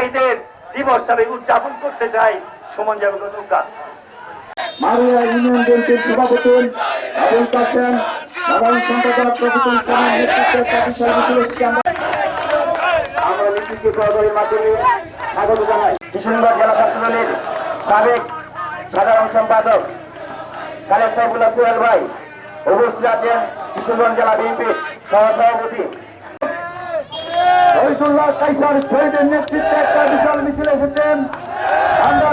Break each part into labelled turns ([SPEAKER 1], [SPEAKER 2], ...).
[SPEAKER 1] শহীদের দিবস আমি উদযাপন করতে চাই। সুমন যাবে নৌকা
[SPEAKER 2] মারিয়া সভাপতি সাধারণ সম্পাদক প্রফেসর সভাপতি সোহেল ভাই, উপস্থিত আছেন কিশোরগঞ্জ জেলা বিএনপির কাইসার শহীদের নেতৃত্বে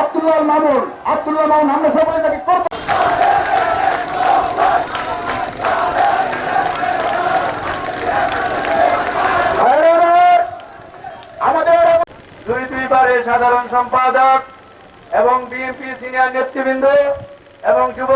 [SPEAKER 2] আব্দুল্লাহ মামুন আব্দুল্লাহ মামুন, আমরা সবাই তাকে করব। আমাদের
[SPEAKER 1] দুই দুইবারের সাধারণ সম্পাদক এবং বিএনপি সিনিয়র নেতৃবৃন্দ এবং যুব